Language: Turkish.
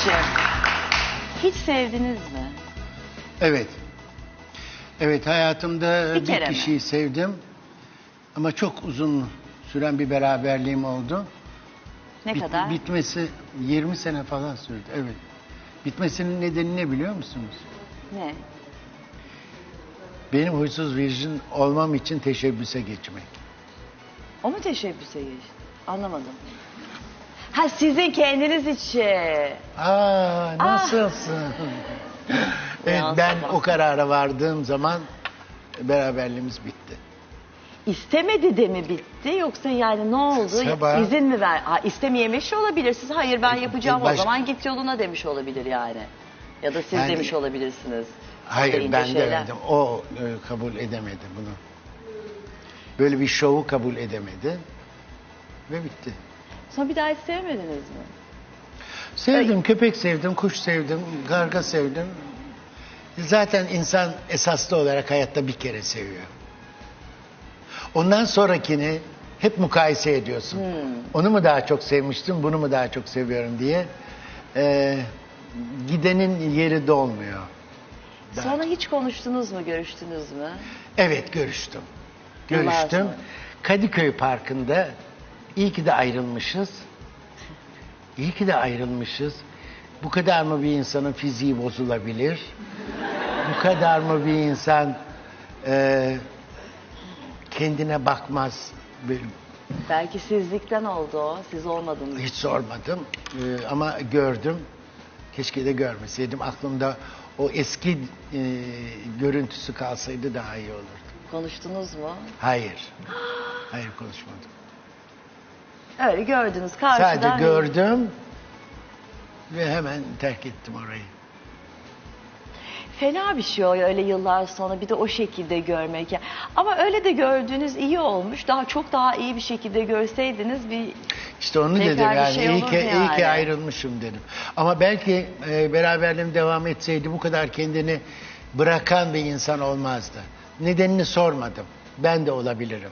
Abicim, hiç sevdiniz mi? Evet. Evet hayatımda Bir bir, kere mi? kişiyi sevdim. Ama çok uzun süren bir beraberliğim oldu. Ne Bit- kadar? Bitmesi 20 sene falan sürdü. Evet. Bitmesinin nedeni ne biliyor musunuz? ne? Benim huysuz virjin olmam için teşebbüse geçmek. O mu teşebbüse geçti? Anlamadım. Ha sizin kendiniz için. Aa nasılsın? evet, ben o karara vardığım zaman beraberliğimiz bitti. İstemedi de mi bitti yoksa yani ne oldu? Sabah- İzin mi ver? Ha, istemeyemiş olabilir. Siz hayır ben yapacağım o baş- zaman git yoluna demiş olabilir yani. Ya da siz Yani- demiş olabilirsiniz. Hayır İşte ince ben şeyler. demedim. O e, kabul edemedi bunu. Böyle bir şovu kabul edemedi. Ve bitti. Sonra bir daha hiç sevmediniz mi? Sevdim, köpek sevdim, kuş sevdim, karga sevdim. Zaten insan esaslı olarak hayatta bir kere seviyor. Ondan sonrakini hep mukayese ediyorsun. Hmm. Onu mu daha çok sevmiştim, bunu mu daha çok seviyorum diye. Ee, gidenin yeri dolmuyor. Daha- Sonra hiç konuştunuz mu, görüştünüz mü? Evet görüştüm. Görüştüm. Kadıköy Parkı'nda iyi ki de ayrılmışız. İyi ki de ayrılmışız. Bu kadar mı bir insanın fiziği bozulabilir? Bu kadar mı bir insan e, kendine bakmaz? Böyle Belki sizlikten oldu o. Siz olmadınız. Hiç sormadım E, ama gördüm. Keşke de görmeseydim. Aklımda o eski e, görüntüsü kalsaydı daha iyi olurdu. Konuştunuz mu? Hayır. Hayır konuşmadım. Öyle gördünüz karşıdan. Sadece gördüm ve hemen terk ettim orayı. Fena bir şey o öyle yıllar sonra bir de o şekilde görmek. ya. Ama öyle de gördüğünüz iyi olmuş. Daha çok daha iyi bir şekilde görseydiniz bir İşte onu Tekrar dedim bir yani şey iyi ki iyi ki yani. ayrılmışım dedim. Ama belki e, beraberliğim devam etseydi bu kadar kendini bırakan bir insan olmazdı. Nedenini sormadım. Ben de olabilirim.